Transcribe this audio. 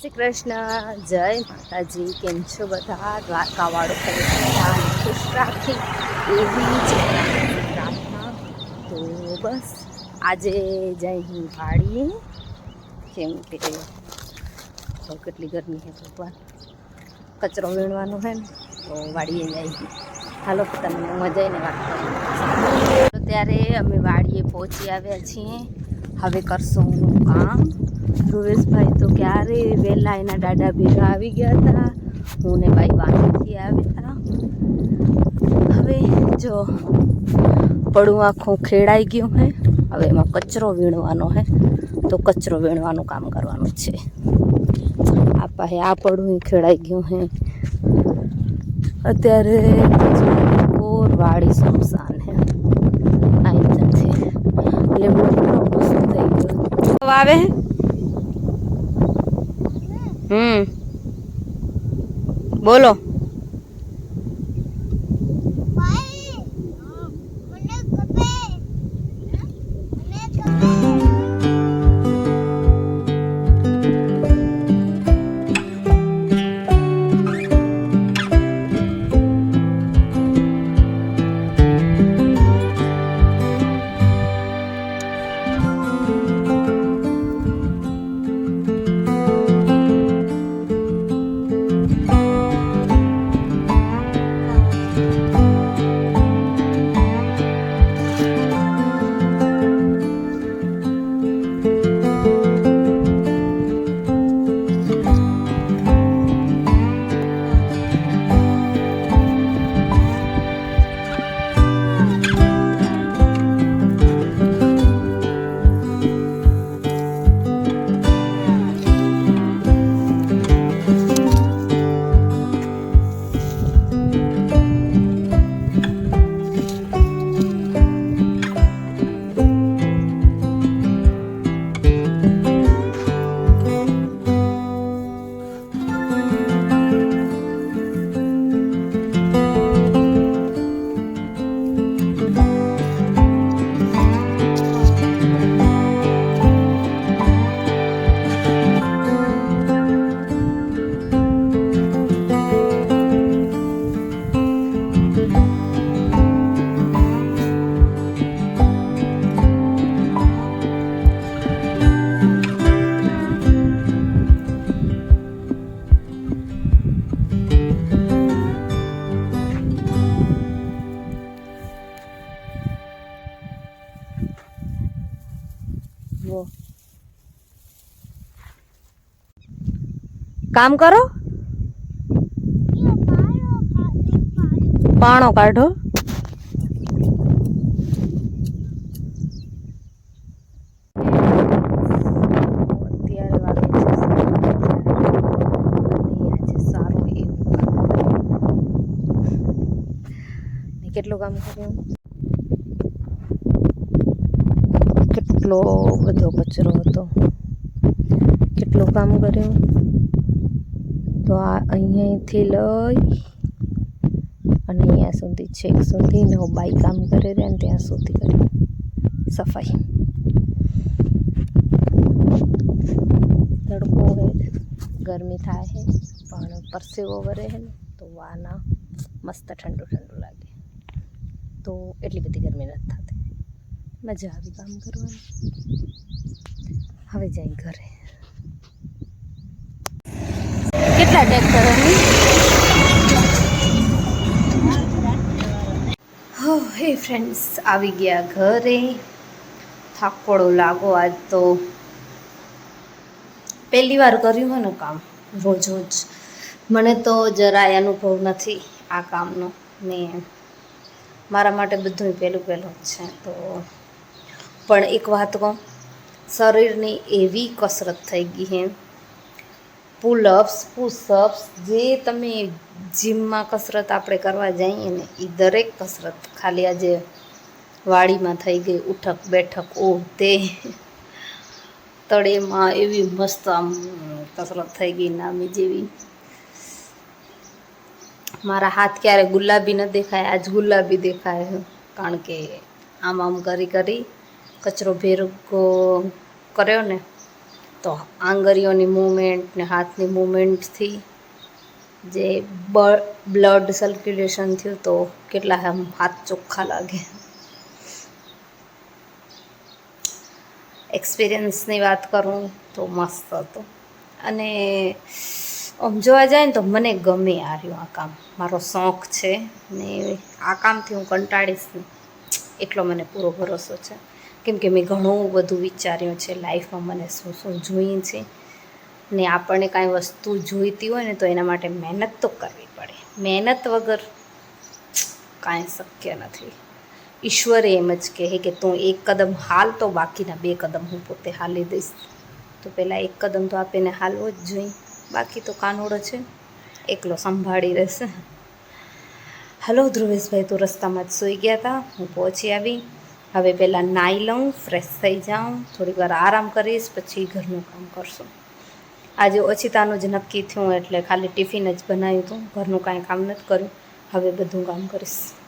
શ્રી કૃષ્ણ જય માતાજી, કેમ છો બધા? દ્વારકાવાળો ખુશ રાખી, એવી જ પ્રાર્થના. તો બસ, આજે જય હું વાળીએ કેમ કે કેટલી ગરમી છે ભગવાન. કચરો વીણવાનો છે ને, તો વાડીએ જઈ. હાલો, તમને મજાઈને વાત કરું. ત્યારે અમે વાડીએ પહોંચી આવ્યા છીએ. હવે કરશું કામ. ધ્રુવેશભાઈ તો ક્યારે વહેલા એના દાદા ભેગા આવી ગયા હતા? હું ને ભાઈ વાંકીથી આવ્યા હતા હવે જો, પડું આખું ખેડાઈ ગયું હે. હવે એમાં કચરો વીણવાનો હે. તો કચરો વીણવાનું કામ કરવાનું છે. આ પાસે આ પડું ખેડાઈ ગયું હે. અત્યારે કોરવાળી સુમસાન હે. અહીં નથી લીમડો મસ્ત થઈ ગયો. આવે હમ. બોલો. જુઓ. કામ કરો? પાણો કાઢો. અત્યારે કામ છે સાડા અગિયાર. અને આજે સારું એવું કામ કર્યું. ને કેટલું કામ કર્યું કેટલો બધો કચરો હતો. કેટલું કામ કર્યું. તો આ અહીંયાથી લઈ અને અહીંયા સુધી છેક સુધી ને બાઈ કામ કરે રહ્યા ને ત્યાં સુધી કર્યું સફાઈ. તડકો હે, ગરમી થાય છે પણ પરસેવો વરે છે ને, તો વાના મસ્ત ઠંડુ ઠંડુ લાગે. તો એટલી બધી ગરમી નથી થતી. મજા આવી કામ કરવાની. હવે જઈ ઘરે. કેટલા ટ્રેક્ટરોની હો? હે ફ્રેન્ડ્સ આવી ગયા ઘરે. થાકોડો લાગો આજ તો. પહેલી વાર કર્યું હોય ને કામ? રોજ રોજ. મને તો જરાય અનુભવ નથી આ કામનો, ને મારા માટે બધું પહેલું પહેલું જ છે, તો પણ એક વાત કહું. શરીરની એવી કસરત થઈ ગઈ હે. પુલઅપ્સ પુશઅપ્સ જે તમે જીમમાં કસરત આપણે કરવા જઈએ ને એ દરેક કસરત ખાલી આજે વાડીમાં થઈ ગઈ, ઉઠક, બેઠક ઓ તે તળેમાં એવી મસ્ત આમ કસરત થઈ ગઈ નામી જેવી. મારા હાથ ક્યારે ગુલાબી ન દેખાય, આજ ગુલાબી દેખાય કારણ કે આમ આમ કરી કરી કચરો ભેગો કર્યો ને, તો આંગળીઓની મૂવમેન્ટ ને હાથની મૂવમેન્ટથી જે બ્લડ સર્ક્યુલેશન થયું તો કેટલા હાથ ચોખ્ખા લાગે. એક્સપિરિયન્સની વાત કરું તો મસ્ત હતો. અને આમ જોવા જાય ને તો મને ગમે આ રહ્યું આ કામ. મારો શોખ છે ને આ કામથી હું કંટાળીશ નહીં એટલો મને પૂરો ભરોસો છે. કેમ કે મેં ઘણું બધું વિચાર્યું છે લાઈફમાં મને શું શું જોઈએ છે. ને આપણને કાંઈ વસ્તુ જોઈતી હોય ને તો એના માટે મહેનત તો કરવી પડે. મહેનત વગર કાંઈ શક્ય નથી. ઈશ્વરે એમ જ કહે કે તું એક કદમ હાલ તો બાકીના બે કદમ હું પોતે હાલી દઈશ. તો પહેલાં એક કદમ તો આપીને હાલવો જ જોઈએ. બાકી તો કાનોડો છે. એકલો સંભાળી રહેશે. હલો ધ્રુવેશભાઈ, તો રસ્તામાં જ સૂઈ ગયા હતા હું પહોંચી આવી. હવે પહેલાં નાહી લઉં ફ્રેશ થઈ જાઉં, થોડીક વાર આરામ કરીશ, પછી ઘરનું કામ કરશું. આજે ઓછીતાનું જ નક્કી થયું એટલે ખાલી ટિફિન જ બનાવ્યું હતું ઘરનું કાંઈ કામ નથી કર્યું. હવે બધું કામ કરીશ.